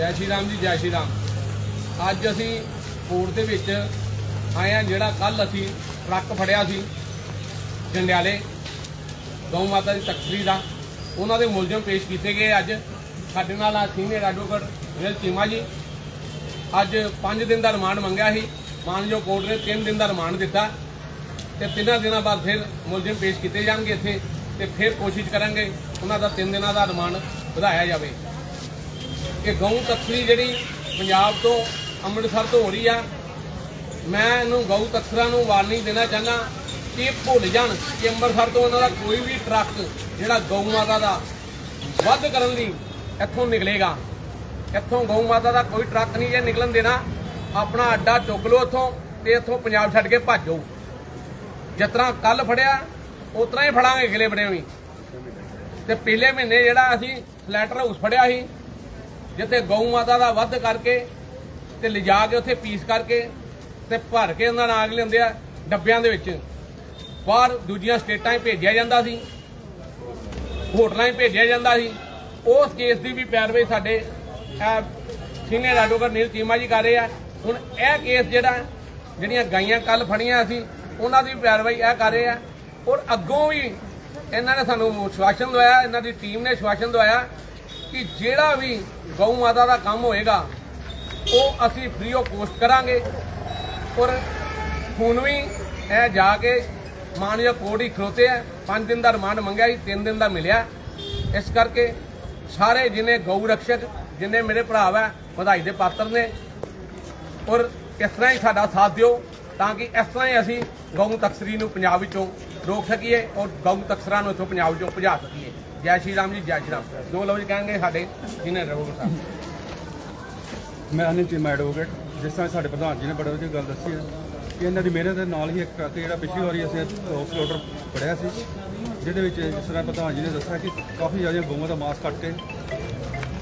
ਜੈ ਸ਼੍ਰੀ ਰਾਮ ਜੀ, ਜੈ ਸ਼੍ਰੀ ਰਾਮ। ਅੱਜ ਅਸੀਂ ਕੋਰਟ ਦੇ ਵਿੱਚ ਆਏ ਆ ਜਿਹੜਾ ਕੱਲ ਅਸੀਂ ਟਰੱਕ ਫੜਿਆ ਸੀ ਜੰਡਿਆਲੇ, ਗਊ ਮਾਤਾ ਦੀ ਤਖਤਰੀ ਦਾ। ਉਹਨਾਂ ਦੇ ਮੁਲਜ਼ਮ ਪੇਸ਼ ਕੀਤੇ ਗਏ ਅੱਜ। ਸਾਡੇ ਨਾਲ ਆ ਸੀਨੀਅਰ ਐਡਵੋਕੇਟ ਵਿਨਲ ਚੀਮਾ ਜੀ। ਅੱਜ 5 ਦਿਨ ਦਾ ਰਿਮਾਂਡ ਮੰਗਿਆ ਸੀ। ਮਾਨਯੋਗ ਕੋਰਟ ਨੇ 3 ਦਿਨ ਦਾ ਰਿਮਾਂਡ ਦਿੱਤਾ ਤੇ ਤਿੰਨਾਂ ਦਿਨਾਂ ਬਾਅਦ ਫਿਰ ਮੁਲਜ਼ਮ ਪੇਸ਼ ਕੀਤੇ ਜਾਣਗੇ ਇੱਥੇ ਤੇ ਫਿਰ ਕੋਸ਼ਿਸ਼ ਕਰਾਂਗੇ ਉਹਨਾਂ ਦਾ 3 ਦਿਨਾਂ ਦਾ ਰਿਮਾਂਡ ਵਧਾਇਆ ਜਾਵੇ। ਕਿ ਗਊ ਤਸਕਰੀ ਜਿਹੜੀ ਪੰਜਾਬ ਤੋਂ ਅੰਮ੍ਰਿਤਸਰ ਤੋਂ ਹੋ ਰਹੀ ਆ, ਮੈਂ ਇਹਨੂੰ ਗਊ ਤਸਕਰਾਂ ਨੂੰ ਵਾਰਨਿੰਗ ਦੇਣਾ ਚਾਹੁੰਦਾ ਕਿ ਇਹ ਭੁੱਲ ਜਾਣ ਕਿ ਅੰਮ੍ਰਿਤਸਰ ਤੋਂ ਉਹਨਾਂ ਦਾ ਕੋਈ ਵੀ ਟਰੱਕ ਜਿਹੜਾ ਗਊ ਮਾਤਾ ਦਾ ਵੱਧ ਕਰਨ ਲਈ ਇੱਥੋਂ ਨਿਕਲੇਗਾ। ਇੱਥੋਂ ਗਊ ਮਾਤਾ ਦਾ ਕੋਈ ਟਰੱਕ ਨਹੀਂ ਜੇ ਨਿਕਲਣ ਦੇਣਾ, ਆਪਣਾ ਅੱਡਾ ਚੁੱਕ ਲਓ ਇੱਥੋਂ ਤੇ ਇੱਥੋਂ ਪੰਜਾਬ ਛੱਡ ਕੇ ਭੱਜੋ। ਜਿਸ ਤਰ੍ਹਾਂ ਕੱਲ ਫੜਿਆ, ਉਸ ਹੀ ਫੜਾਂਗੇ ਅਗਲੇ ਬੜੇ ਵੀ। ਤੇ ਪਿਛਲੇ ਮਹੀਨੇ ਜਿਹੜਾ ਅਸੀਂ ਫਲੈਟਰ ਹਾਊਸ ਫੜਿਆ ਸੀ ਜਿੱਥੇ ਗਊ ਮਾਤਾ ਦਾ ਵੱਧ ਕਰਕੇ ਤੇ ਲਿਜਾ ਕੇ ਉੱਥੇ ਪੀਸ ਕਰਕੇ ਤੇ ਭਰ ਕੇ ਉਹਨਾਂ ਨਾਲ ਲਿਆਉਂਦੇ ਆ ਡੱਬਿਆਂ ਦੇ ਵਿੱਚ। ਬਾਹਰ ਦੂਜੀਆਂ ਸਟੇਟਾਂ 'ਚ ਭੇਜਿਆ ਜਾਂਦਾ ਸੀ। ਹੋਟਲਾਂ 'ਚ ਭੇਜਿਆ ਜਾਂਦਾ ਸੀ। ਉਸ ਕੇਸ ਦੀ ਵੀ ਪੈਰਵਾਈ ਸਾਡੇ ਸੀਨੀਅਰ ਐਡਵੋਕੇਟ ਨੀਲ ਚੀਮਾ ਜੀ ਕਰ ਰਹੇ ਆ। ਹੁਣ ਇਹ ਕੇਸ ਜਿਹੜਾ, ਜਿਹੜੀਆਂ ਗਾਈਆਂ ਕੱਲ ਫੜੀਆਂ ਸੀ ਉਹਨਾਂ ਦੀ ਵੀ ਪੈਰਵਾਈ ਇਹ ਕਰ ਰਹੇ ਆ। ਔਰ ਅੱਗੋਂ ਵੀ ਇਹਨਾਂ ਨੇ ਸਾਨੂੰ ਸ਼ਵਾਸਨ ਦਵਾਇਆ, ਇਹਨਾਂ ਦੀ ਟੀਮ ਨੇ ਸ਼ਵਾਸਨ ਦਵਾਇਆ। ਕਿ ਜਿਹੜਾ ਵੀ ਗਊ ਮਾਤਾ ਦਾ ਕੰਮ ਹੋਏਗਾ, ਉਹ ਅਸੀਂ ਫ੍ਰੀ ਆਫ ਕੋਸਟ ਕਰਾਂਗੇ। ਔਰ ਹੁਣ ਵੀ ਇਹ ਜਾ ਕੇ ਮਾਨਯੋਗ ਕੋਰਟ ਹੀ ਖਲੋਤੇ ਆ। 5 ਦਿਨ ਦਾ ਰਿਮਾਂਡ ਮੰਗਿਆ ਸੀ 3 ਦਿਨ ਦਾ ਮਿਲਿਆ। ਇਸ ਕਰਕੇ ਸਾਰੇ ਜਿਨੇ ਗਊ ਰਕਸ਼ਕ ਜਿਨੇ ਮੇਰੇ ਭਰਾ ਵਾ, ਵਧਾਈ ਦੇ ਪਾਤਰ ਨੇ, ਔਰ ਇਸ ਤਰ੍ਹਾਂ ਹੀ ਸਾਡਾ ਸਾਥ ਦਿਓ, ਤਾਂ ਕਿ ਇਸ ਤਰ੍ਹਾਂ ਹੀ ਅਸੀਂ ਗਊ ਤਕਸਰੀ ਨੂੰ ਪੰਜਾਬ ਵਿੱਚੋਂ ਰੋਕ ਸਕੀਏ, ਔਰ ਗਊ ਤਕਸਰਾਂ ਨੂੰ ਇੱਥੋਂ ਪੰਜਾਬ ਵਿੱਚੋਂ ਭਜਾ ਸਕੀਏ। ਜੈ ਸ਼੍ਰੀ ਰਾਮ ਜੀ, ਜੈ ਸ਼੍ਰੀ ਰਾਮ। ਦੋ ਲਫ਼ਜ਼ ਕਹਿਣਗੇ ਸਾਡੇ ਸੀਨੀਅਰ ਐਡਵੋਕੇਟ ਸਾਹਿਬ। ਮੈਂ ਅਨਿਲ ਚੀਮਾ ਐਡਵੋਕੇਟ ਜਿਸ ਤਰ੍ਹਾਂ ਸਾਡੇ ਪ੍ਰਧਾਨ ਜੀ ਨੇ ਬੜੇ ਵਧੀਆ ਗੱਲ ਦੱਸੀ ਹੈ ਕਿ ਇਹਨਾਂ ਦੀ ਮਿਹਨਤ ਦੇ ਨਾਲ ਹੀ ਇੱਕ ਟਰੱਕ ਜਿਹੜਾ ਪਿਛਲੀ ਵਾਰੀ ਅਸੀਂ ਹਾਊਸ ਸਲੋਟਰ ਫੜਿਆ ਸੀ, ਜਿਹਦੇ ਵਿੱਚ ਜਿਸ ਤਰ੍ਹਾਂ ਪ੍ਰਧਾਨ ਜੀ ਨੇ ਦੱਸਿਆ ਕਿ ਕਾਫੀ ਜ਼ਿਆਦਾ ਗਊਆਂ ਦਾ ਮਾਸ ਕੱਟ ਕੇ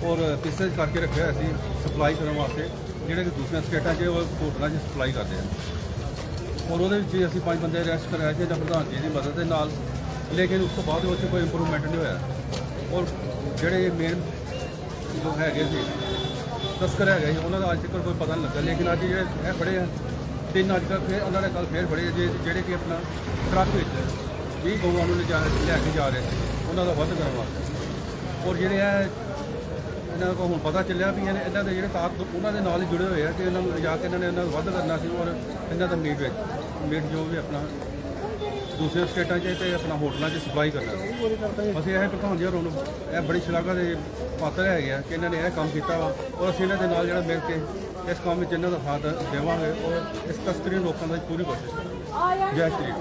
ਔਰ ਪੀਸੇਜ ਕਰਕੇ ਰੱਖਿਆ ਹੋਇਆ ਸੀ ਸਪਲਾਈ ਕਰਨ ਵਾਸਤੇ, ਜਿਹੜੇ ਕਿ ਦੂਸਰੀਆਂ ਸਟੇਟਾਂ 'ਚ ਉਹ ਹੋਟਲਾਂ 'ਚ ਸਪਲਾਈ ਕਰਦੇ ਆ। ਔਰ ਉਹਦੇ ਵਿੱਚ ਅਸੀਂ ਪੰਜ ਬੰਦੇ ਅਰੈਸਟ ਕਰਾਏ ਸੀ, ਜਾਂ ਪ੍ਰਧਾਨ ਜੀ ਦੀ ਮਦਦ ਦੇ ਨਾਲ ਲੇਕਿਨ ਉਸ ਤੋਂ ਬਾਅਦ ਉਹ 'ਚ ਕੋਈ ਇੰਪਰੂਵਮੈਂਟ ਨਹੀਂ ਹੋਇਆ। ਔਰ ਜਿਹੜੇ ਮੇਨ ਲੋਕ ਹੈਗੇ ਸੀ, ਤਸਕਰ ਹੈਗੇ ਸੀ, ਉਹਨਾਂ ਦਾ ਅੱਜ ਤੱਕ ਕੋਈ ਪਤਾ ਨਹੀਂ ਲੱਗਾ। ਲੇਕਿਨ ਅੱਜ ਜਿਹੜੇ ਇਹ ਫੜੇ ਆ, ਤਿੰਨ ਅੱਜ ਤੱਕ ਫਿਰ ਉਹਨਾਂ ਦੇ ਕੱਲ ਫੇਰ ਫੜੇ ਆ, ਜੇ- ਜਿਹੜੇ ਕਿ ਆਪਣਾ ਟਰੱਕ ਵਿੱਚ ਵੀ ਗਊਆਂ ਨੂੰ ਲਿਜਾ ਲੈ ਕੇ ਜਾ ਰਹੇ ਸੀ, ਉਹਨਾਂ ਦਾ ਵੱਧ ਕਰਨ ਵਾਸਤੇ ਔਰ ਜਿਹੜੇ ਆ ਇਹਨਾਂ ਕੋਲ ਹੁਣ ਪਤਾ ਚੱਲਿਆ ਵੀ ਇਹਨੇ- ਇਹਨਾਂ ਦੇ ਜਿਹੜੇ ਤਾਰ ਉਹਨਾਂ ਦੇ ਨਾਲ ਹੀ ਜੁੜੇ ਹੋਏ ਆ ਕਿ ਇਹਨਾਂ ਨੂੰ ਲਿਜਾ ਕੇ ਇਹਨਾਂ ਨੇ ਇਹਨਾਂ ਨੂੰ ਵੱਧ ਕਰਨਾ ਸੀ ਔਰ ਇਹਨਾਂ ਦਾ ਮੀਟ ਵਿੱਚ, ਮੀਟ ਜੋ ਵੀ ਆਪਣਾ ਦੂਸਰੇ ਸਟੇਟਾਂ 'ਚ ਤੇ ਆਪਣਾ ਹੋਟਲਾਂ 'ਚ ਸਪਲਾਈ ਕਰਨਾ। ਅਸੀਂ ਇਹ ਪ੍ਰਧਾਨ ਜੀ ਹੋਰਾਂ ਨੂੰ ਇਹ ਬੜੀ ਸ਼ਲਾਘਾ ਦੇ ਪਾਤਰ ਹੈਗੇ ਆ ਕਿ ਇਹਨਾਂ ਨੇ ਇਹ ਕੰਮ ਕੀਤਾ ਵਾ ਔਰ ਅਸੀਂ ਇਹਨਾਂ ਦੇ ਨਾਲ ਜਿਹੜਾ ਮਿਲ ਕੇ ਇਸ ਕੰਮ ਵਿੱਚ ਇਹਨਾਂ ਦਾ ਸਾਥ ਦੇਵਾਂਗੇ ਔਰ ਇਸ ਤਸਕਰੀ ਨੂੰ ਰੋਕਣ ਦੀ ਪੂਰੀ ਕੋਸ਼ਿਸ਼ ਕਰਾਂਗੇ। ਜੈ ਸ਼੍ਰੀ